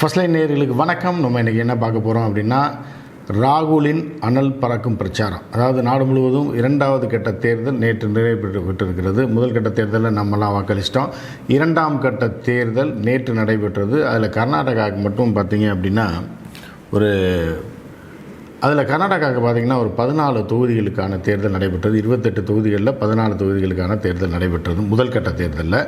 First line நேர்களுக்கு வணக்கம். நம்ம இன்றைக்கி என்ன பார்க்க போகிறோம் அப்படின்னா ராகுலின் அனல் பறக்கும் பிரச்சாரம். அதாவது நாடு முழுவதும் இரண்டாவது கட்ட தேர்தல் நேற்று நிறைவேற்றப்பட்டிருக்கிறது முதல் கட்ட தேர்தலில் நம்மலாம் வாக்களிச்சிட்டோம். இரண்டாம் கட்ட தேர்தல் நேற்று நடைபெற்றது. அதில் கர்நாடகாவுக்கு மட்டும் பார்த்தீங்க அப்படின்னா ஒரு அதில் கர்நாடகாவுக்கு பார்த்தீங்கன்னா ஒரு பதினாலு தொகுதிகளுக்கான தேர்தல் நடைபெற்றது. இருபத்தெட்டு தொகுதிகளில் பதினாலு தொகுதிகளுக்கான தேர்தல் நடைபெற்றது முதல் கட்ட தேர்தலில்.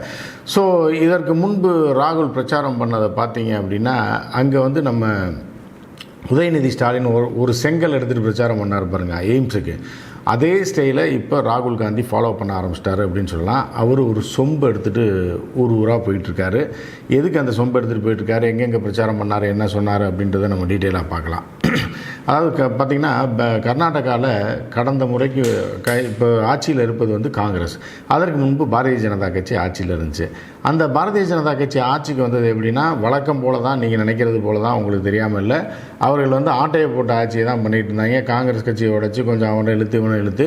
ஸோ இதற்கு முன்பு ராகுல் பிரச்சாரம் பண்ணதை பார்த்தீங்க அப்படின்னா அங்கே வந்து நம்ம உதயநிதி ஸ்டாலின் ஒரு ஒரு செங்கல் எடுத்துகிட்டு பிரச்சாரம் பண்ணார் பாருங்க எய்ம்ஸுக்கு. அதே ஸ்டைலை இப்போ ராகுல் காந்தி ஃபாலோ பண்ண ஆரம்பிச்சிட்டாரு அப்படின்னு சொல்லலாம். அவர் ஒரு சொம்பு எடுத்துகிட்டு ஊர் ஊராக போயிட்டுருக்காரு. எதுக்கு அந்த சொம்பு எடுத்துகிட்டு போயிட்டுருக்காரு எங்கெங்கே பிரச்சாரம் பண்ணார் என்ன சொன்னார் அப்படின்றத நம்ம டீட்டெயிலாக பார்க்கலாம். அதாவது க பார்த்திங்கன்னா கர்நாடகாவில் கடந்த முறைக்கு க இப்போ ஆட்சியில் இருப்பது வந்து காங்கிரஸ். அதற்கு முன்பு பாரதிய ஜனதா கட்சி ஆட்சியில் இருந்துச்சு. அந்த பாரதிய ஜனதா கட்சி ஆட்சிக்கு வந்தது எப்படின்னா வழக்கம் போல தான் நீங்கள் நினைக்கிறது போல தான் உங்களுக்கு தெரியாமல் இல்லை. அவர்கள் வந்து ஆட்டையை போட்ட ஆட்சியை தான் பண்ணிகிட்டு இருந்தாங்க. காங்கிரஸ் கட்சியை உடச்சி கொஞ்சம் அவனை இழுத்து இவனை இழுத்து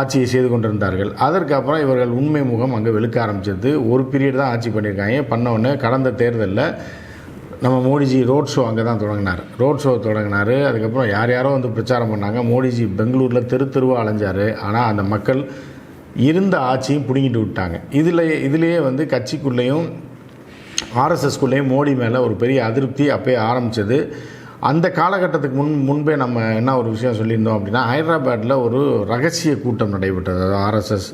ஆட்சியை செய்து கொண்டிருந்தார்கள். அதற்கப்புறம் இவர்கள் உண்மை முகம் அங்கே வெளுக்க ஆரம்பிச்சது. ஒரு பீரியட் தான் ஆட்சி பண்ணியிருக்காங்க. பண்ண உடனே கடந்த தேர்தலில் நம்ம மோடிஜி ரோட் ஷோ அங்கே தான் தொடங்கினார். ரோட் ஷோ தொடங்கினார். அதுக்கப்புறம் யார் யாரோ வந்து பிரச்சாரம் பண்ணாங்க. மோடிஜி பெங்களூரில் தெரு தெருவாக அலைஞ்சார். ஆனால் அந்த மக்கள் இருந்த ஆட்சியும் பிடுங்கிட்டு விட்டாங்க. இதில் இதிலேயே வந்து கட்சிக்குள்ளேயும் ஆர்எஸ்எஸ்குள்ளேயும் மோடி மேலே ஒரு பெரிய அதிருப்தி அப்போயே ஆரம்பித்தது அந்த காலகட்டத்துக்கு முன் முன்பே நம்ம என்ன ஒரு விஷயம் சொல்லியிருந்தோம் அப்படின்னா ஹைதராபாத்தில் ஒரு ரகசிய கூட்டம் நடைபெற்றது. அதாவது ஆர்எஸ்எஸ்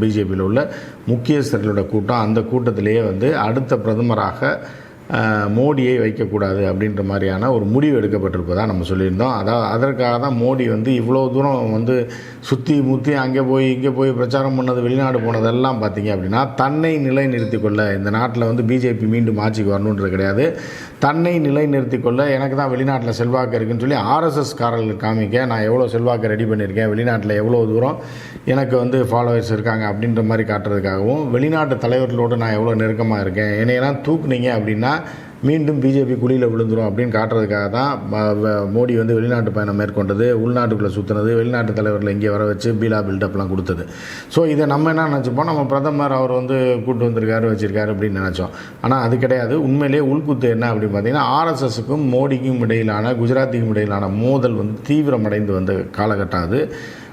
பிஜேபியில் உள்ள முக்கியஸ்தர்களோட கூட்டம். அந்த கூட்டத்திலேயே வந்து அடுத்த பிரதமராக மோடியை வைக்கக்கூடாது அப்படின்ற மாதிரியான ஒரு முடிவு எடுக்கப்பட்டிருப்பதாக நம்ம சொல்லியிருந்தோம். அதாவது அதற்காக தான் மோடி வந்து இவ்வளோ தூரம் வந்து சுற்றி முற்றி அங்கே போய் இங்கே போய் பிரச்சாரம் பண்ணது வெளிநாடு போனதெல்லாம் பார்த்தீங்க அப்படின்னா தன்னை நிலைநிறுத்தி கொள்ள இந்த நாட்டில் வந்து பிஜேபி மீண்டும் ஆட்சிக்கு வரணுன்றது கிடையாது. தன்னை நிலைநிறுத்தி கொள்ள எனக்கு தான் வெளிநாட்டில் செல்வாக்கு இருக்குன்னு சொல்லி ஆர்எஸ்எஸ் காரர்களுக்கு காமிக்க நான் எவ்வளோ செல்வாக்கு ரெடி பண்ணியிருக்கேன் வெளிநாட்டில் எவ்வளோ தூரம் எனக்கு வந்து ஃபாலோவர்ஸ் இருக்காங்க அப்படின்ற மாதிரி காட்டுறதுக்காகவும் வெளிநாட்டு தலைவர்களோடு நான் எவ்வளோ நெருக்கமாக இருக்கேன் என்னையெல்லாம் தூக்குனீங்க அப்படின்னா மீண்டும் பிஜேபி குழியில் விழுந்துரும் அப்படின்னு காட்டுறதுக்காக தான் வ- மோடி வந்து வெளிநாட்டு பயணம் மேற்கொண்டது உள்நாட்டுக்குள்ளே சுற்றுனது வெளிநாட்டு தலைவரில் இங்கே வர வச்சு பீலா பில்டப்லாம் கொடுத்தது. ஸோ இதை நம்ம என்ன நினச்சிப்போம்? நம்ம பிரதமர் அவர் வந்து கூட்டு வந்திருக்காரு வச்சுருக்காரு அப்படின்னு நினச்சோம். ஆனால் அது கிடையாது. உண்மையிலேயே உள்குத்து என்ன அப்படின்னு பார்த்தீங்கன்னா ஆர்எஸ்எஸ்க்கும் மோடிக்கும் இடையிலான குஜராத்திக்கும் இடையிலான மோதல் வந்து தீவிரமடைந்து வந்த காலகட்டம் அது.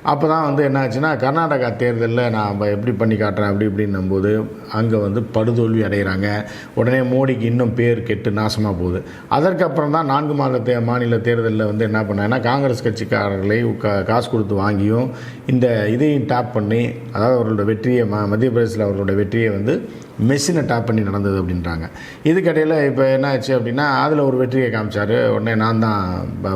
அப்போ தான் வந்து என்னாச்சுன்னா கர்நாடகா தேர்தலில் நான் எப்படி பண்ணி காட்டுறேன் அப்படி இப்படின்னும் போது அங்கே வந்து படுதோல்வி அடைகிறாங்க உடனே மோடிக்கு இன்னும் பேர் கெட்டு நாசமாக போகுது. அதற்கப்புறம் தான் நான்கு மாத தே மாநில தேர்தலில் வந்து என்ன பண்ணாங்கன்னா காங்கிரஸ் கட்சிக்காரர்களை க காசு கொடுத்து வாங்கியும் இந்த இதையும் டாப் பண்ணி அதாவது அவர்களோட வெற்றியை ம மத்திய பிரதேசத்தில் அவர்களோட வெற்றியை வந்து மெஷினை டாப் பண்ணி நடந்தது அப்படின்றாங்க. இதுக்கடையில் இப்போ என்ன ஆச்சு அப்படின்னா அதில் ஒரு வெற்றியை காமிச்சார். உடனே நான் தான்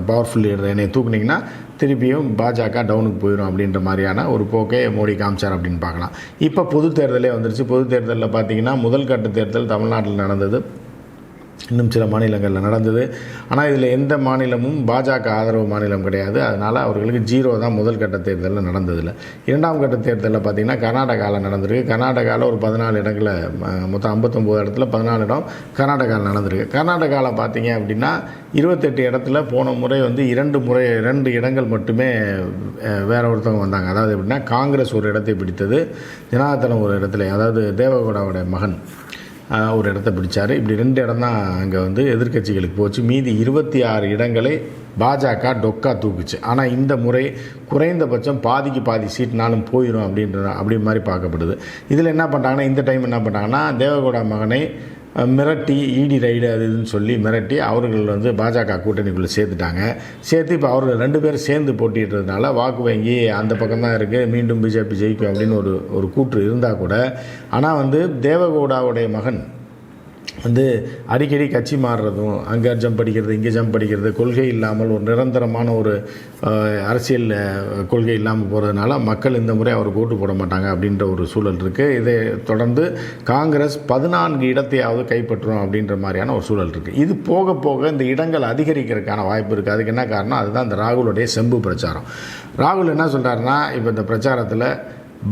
பவர்ஃபுல் லீடர் என்னை தூக்குனீங்கன்னா திருப்பியும் பாஜக டவுனுக்கு போயிடும் அப்படின்ற மாதிரியான ஒரு போக்கை மோடி காமிச்சார் அப்படின்னு பார்க்கலாம். இப்போ பொது தேர்தலே வந்துருச்சு. பொது தேர்தலில் பார்த்தீங்கன்னா முதல் கட்ட தேர்தல் தமிழ்நாட்டில் நடந்தது. இன்னும் சில மாநிலங்களில் நடந்தது. ஆனால் இதில் எந்த மாநிலமும் பாஜக ஆதரவு மாநிலம் கிடையாது. அதனால் அவர்களுக்கு ஜீரோ தான் முதல் கட்ட தேர்தலில் நடந்ததில்ல இரண்டாம் கட்ட தேர்தலில் பார்த்திங்கன்னா கர்நாடகாவில் நடந்திருக்கு. கர்நாடகாவில் ஒரு பதினாலு இடங்களில் மொத்தம் ஐம்பத்தொம்போது இடத்துல பதினாலு இடம் கர்நாடகாவில் நடந்திருக்கு. கர்நாடகாவில் பார்த்தீங்க அப்படின்னா இருபத்தெட்டு இடத்துல போன முறை வந்து இரண்டு முறை இரண்டு இடங்கள் மட்டுமே வேற ஒருத்தவங்க வந்தாங்க. அதாவது எப்படின்னா காங்கிரஸ் ஒரு இடத்தை பிடித்தது ஜனாதனம் ஒரு இடத்துல அதாவது தேவகோடாவுடைய மகன். ஒரு இடத்த பிடிச்சார். இப்படி ரெண்டு இடம் தான் அங்கே வந்து எதிர்க்கட்சிகளுக்கு போச்சு. மீதி இருபத்தி ஆறு இடங்களை பாஜக டொக்கா தூக்குச்சு. ஆனால் இந்த முறை குறைந்தபட்சம் பாதிக்கு பாதி சீட்னாலும் போயிடும் அப்படின்ற அப்படி மாதிரி பார்க்கப்படுது. இதில் என்ன பண்ணுறாங்கன்னா இந்த டைம் என்ன பண்ணுறாங்கன்னா தேவகோடா மகனை மிரட்டி இடி ரைடு அது இதுன்னு சொல்லி மிரட்டி அவர்கள் வந்து பாஜக கூட்டணிக்குள்ளே சேர்த்துட்டாங்க. சேர்த்து இப்போ அவர்கள் ரெண்டு பேரும் சேர்ந்து போட்டிடுறதுனால வாக்கு வங்கி அந்த பக்கம் தான் இருக்குது மீண்டும் பிஜேபி ஜெயிக்கும் அப்படின்னு ஒரு ஒரு கூற்று இருந்தால் கூட. ஆனால் வந்து தேவகவுடாவுடைய மகன் வந்து அடிக்கடி கட்சி மாறுறதும் அங்கே ஜம்ப் அடிக்கிறது இங்கே ஜம்ப் அடிக்கிறது கொள்கை இல்லாமல் ஒரு நிரந்தரமான ஒரு அரசியல் கொள்கை இல்லாமல் போகிறதுனால மக்கள் இந்த முறை அவருக்கு ஓட்டு போட மாட்டாங்க அப்படின்ற ஒரு சூழல் இருக்குது இதை தொடர்ந்து காங்கிரஸ் பதினான்கு இடத்தையாவது கைப்பற்றும் அப்படின்ற மாதிரியான ஒரு சூழல் இருக்குது இது போக போக இந்த இடங்கள் அதிகரிக்கிறதுக்கான வாய்ப்பு இருக்குது அதுக்கு என்ன காரணம்? அதுதான் இந்த ராகுலுடைய செம்பு பிரச்சாரம். ராகுல் என்ன சொல்கிறாருன்னா இப்போ இந்த பிரச்சாரத்தில்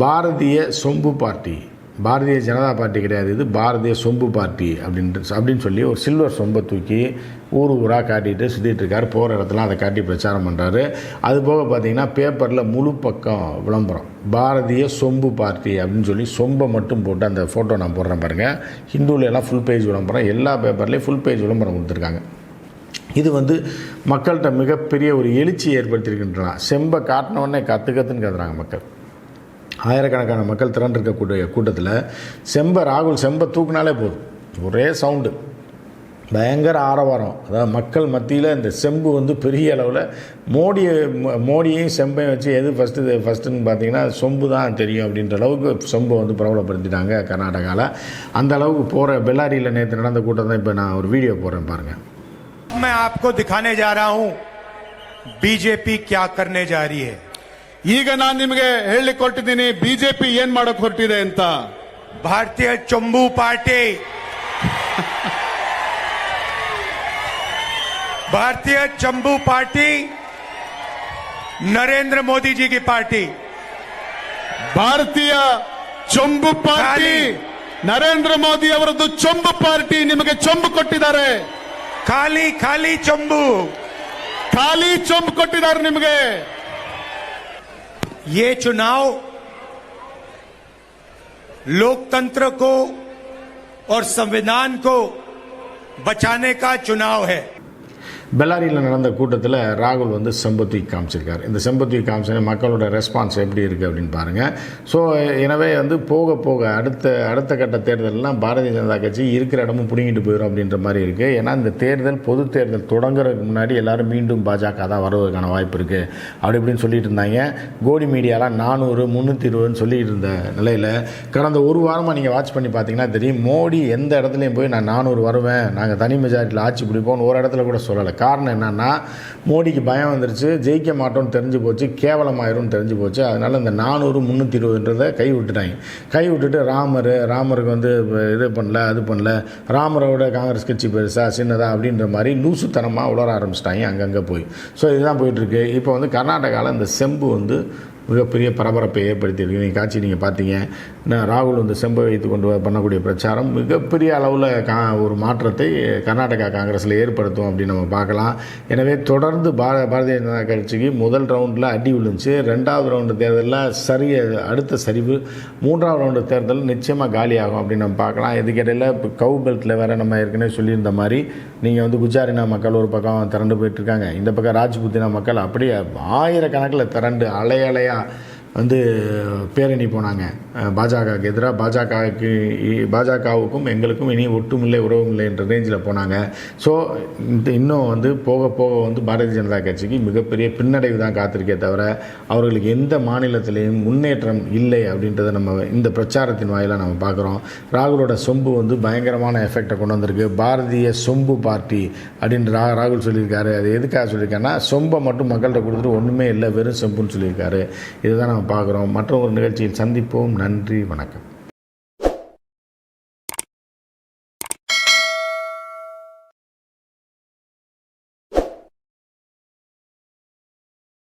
பாரதிய சொம்பு பார்ட்டி பாரதிய ஜனதா பார்ட்டி கிடையாது. இது பாரதிய சொம்பு பார்ட்டி அப்படின்ட்டு அப்படின்னு சொல்லி ஒரு சில்வர் சொம்பை தூக்கி ஊர் ஊராக காட்டிட்டு சுற்றிட்டு இருக்காரு. போகிற இடத்துல அதை காட்டி பிரச்சாரம் பண்ணுறாரு அது போக பார்த்தீங்கன்னா பேப்பரில் முழு பக்கம் விளம்பரம். பாரதிய சொம்பு பார்ட்டி அப்படின்னு சொல்லி சொம்பை மட்டும் போட்டு அந்த ஃபோட்டோ நான் போடுறேன் பாருங்கள் ஹிந்துவில் எல்லாம் ஃபுல் பேஜ் விளம்பரம். எல்லா பேப்பர்லேயும் ஃபுல் பேஜ் விளம்பரம் கொடுத்துருக்காங்க. இது வந்து மக்கள்கிட்ட மிகப்பெரிய ஒரு எழுச்சி ஏற்படுத்தியிருக்கின்றன. செம்பை காட்டினவொடனே கற்று கற்றுன்னு கத்துறாங்க மக்கள். ஆயிரக்கணக்கான மக்கள் திரண்டிருக்கக்கூடிய கூட்டத்தில் செம்பை ராகுல் செம்பை தூக்குனாலே போதும் ஒரே சவுண்டு பயங்கர ஆரவாரம் அதாவது மக்கள் மத்தியில் இந்த செம்பு வந்து பெரிய அளவில் மோடியை மோ- மோடியையும் செம்பையும் வச்சு எது ஃபஸ்ட்டு ஃபஸ்ட்டுன்னு பார்த்தீங்கன்னா சொம்பு தான் தெரியும் அப்படின்ற அளவுக்கு செம்பை வந்து பிரபலப்படுத்திட்டாங்க கர்நாடகாவில் அந்த அளவுக்கு போகிற பெல்லாரியில் நேற்று நடந்த கூட்டம் தான் இப்போ நான் ஒரு வீடியோ போடுறேன் பாருங்கள் मैं आपको दिखाने जा रहा हूं बीजेपी क्या करने जा रही है ಈಗ ನಾನು ನಿಮಗೆ ಹೇಳಲಿಕ್ಕೆ ಹೊರಟಿದ್ದೀನಿ ಬಿಜೆಪಿ ಏನ್ ಮಾಡಕ್ ಹೊರಟಿದೆ ಅಂತ भारतीय चंबू पार्टी भारतीय चंबू पार्टी नरेंद्र मोदी जी की पार्टी ಭಾರತೀಯ ಚೊಂಬು ಪಾರ್ಟಿ ಖಾಲಿ. ನರೇಂದ್ರ ಮೋದಿ ಅವರದ್ದು ಚೊಂಬು ಪಾರ್ಟಿ ನಿಮಗೆ ಚೊಂಬು ಕೊಟ್ಟಿದ್ದಾರೆ खाली खाली चंबू ಖಾಲಿ ಚೊಂಬು ಕೊಟ್ಟಿದ್ದಾರೆ ನಿಮಗೆ ये चुनाव लोकतंत्र को और संविधान को बचाने का चुनाव है। பெல்லாரியில் நடந்த கூட்டத்தில் ராகுல் வந்து செம்பத்தி காமிச்சிருக்கார். இந்த செம்பத்தி காமிச்சு மக்களோட ரெஸ்பான்ஸ் எப்படி இருக்குது அப்படின்னு பாருங்கள் ஸோ எனவே வந்து போக போக அடுத்த அடுத்த கட்ட தேர்தலெலாம் பாரதிய ஜனதா கட்சி இருக்கிற இடமும் பிடுங்கிட்டு போயிடும் அப்படின்ற மாதிரி இருக்குது ஏன்னா இந்த தேர்தல் பொது தேர்தல் தொடங்குறதுக்கு முன்னாடி எல்லோரும் மீண்டும் பாஜக தான் வருவதற்கான வாய்ப்பு இருக்குது அப்படி இப்படின்னு சொல்லிட்டு இருந்தாங்க. கோடி மீடியாலாம் நானூறு முந்நூற்றி இருபதுன்னு சொல்லிட்டு இருந்த நிலையில் கடந்த ஒரு வாரமாக நீங்கள் வாட்ச் பண்ணி பார்த்தீங்கன்னா தெரியும். மோடி எந்த இடத்துலையும் போய் நான் நானூறு வருவேன். நாங்கள் தனி மெஜாரிட்டியில் ஆட்சி பிடிப்போம்னு ஒரு இடத்துல கூட சொல்லலை. காரணம் என்னென்னா மோடிக்கு பயம் வந்துருச்சு ஜெயிக்க மாட்டோம்னு தெரிஞ்சு போச்சு கேவலமாயிரும்னு தெரிஞ்சு போச்சு. அதனால் இந்த நானூறு முந்நூற்றி இருபதுன்றதை கை விட்டுட்டாங்க கை விட்டுட்டு ராமர் ராமருக்கு வந்து இது பண்ணல அது பண்ணல ராமரோட காங்கிரஸ் கட்சி பெருசா சின்னதா அப்படின்ற மாதிரி லூசுத்தனமாக உலர ஆரம்பிச்சிட்டாங்க அங்கங்கே போய். ஸோ இதுதான் போயிட்டுருக்கு. இப்போ வந்து கர்நாடகாவில் இந்த செம்பு வந்து மிகப்பெரிய பரபரப்பை ஏற்படுத்தியிருக்கு. நீங்கள் காட்சி நீங்கள் பார்த்தீங்க. ராகுல் வந்து செம்பை வைத்து கொண்டு பண்ணக்கூடிய பிரச்சாரம் மிகப்பெரிய அளவில் கா ஒரு மாற்றத்தை கர்நாடகா காங்கிரஸில் ஏற்படுத்தும் அப்படின்னு நம்ம பார்க்கலாம். எனவே தொடர்ந்து பார பாரதிய ஜனதா கட்சிக்கு முதல் ரவுண்டில் அடி விழுந்துச்சு. ரெண்டாவது ரவுண்டு தேர்தலில் சரி அடுத்த சரிவு மூன்றாவது ரவுண்டு தேர்தல் நிச்சயமாக காலியாகும் அப்படின்னு நம்ம பார்க்கலாம். இதுக்கிடையில் இப்போ கவு பெல்ட்டில் வேறு நம்ம ஏற்கனவே சொல்லியிருந்த மாதிரி நீங்கள் வந்து குஜாரினா மக்கள் ஒரு பக்கம் திரண்டு போயிட்டுருக்காங்க இந்த பக்கம் ராஜ்புத்தினா மக்கள் அப்படியே ஆயிரக்கணக்கில் திரண்டு அலையலையாக வந்து பேரணி போனாங்க. பாஜகவுக்கு எதிராக பாஜகவுக்கு பாஜகவுக்கும் எங்களுக்கும் இனி ஒட்டுமில்லை உறவுமில்லை என்ற ரேஞ்சில் போனாங்க. ஸோ இந்த இன்னும் வந்து போக போக வந்து பாரதிய ஜனதா கட்சிக்கு மிகப்பெரிய பின்னடைவு தான் காத்திருக்கே தவிர அவர்களுக்கு எந்த மாநிலத்திலையும் முன்னேற்றம் இல்லை அப்படின்றத நம்ம இந்த பிரச்சாரத்தின் வாயிலாக நம்ம பார்க்குறோம். ராகுலோட சொம்பு வந்து பயங்கரமான எஃபெக்டை கொண்டு வந்திருக்கு. பாரதிய சொம்பு பார்ட்டி அப்படின்னு ரா ராகுல் சொல்லியிருக்காரு. அது எதுக்காக சொல்லியிருக்காருன்னா சொம்பை மட்டும் மக்கள்கிட்ட கொடுத்துட்டு ஒன்றுமே இல்லை வெறும் சொம்புன்னு சொல்லியிருக்காரு. இதுதான் நம்ம பார்க்குறோம். மற்ற ஒரு நிகழ்ச்சியில் சந்திப்போம். நன்றி வணக்கம்.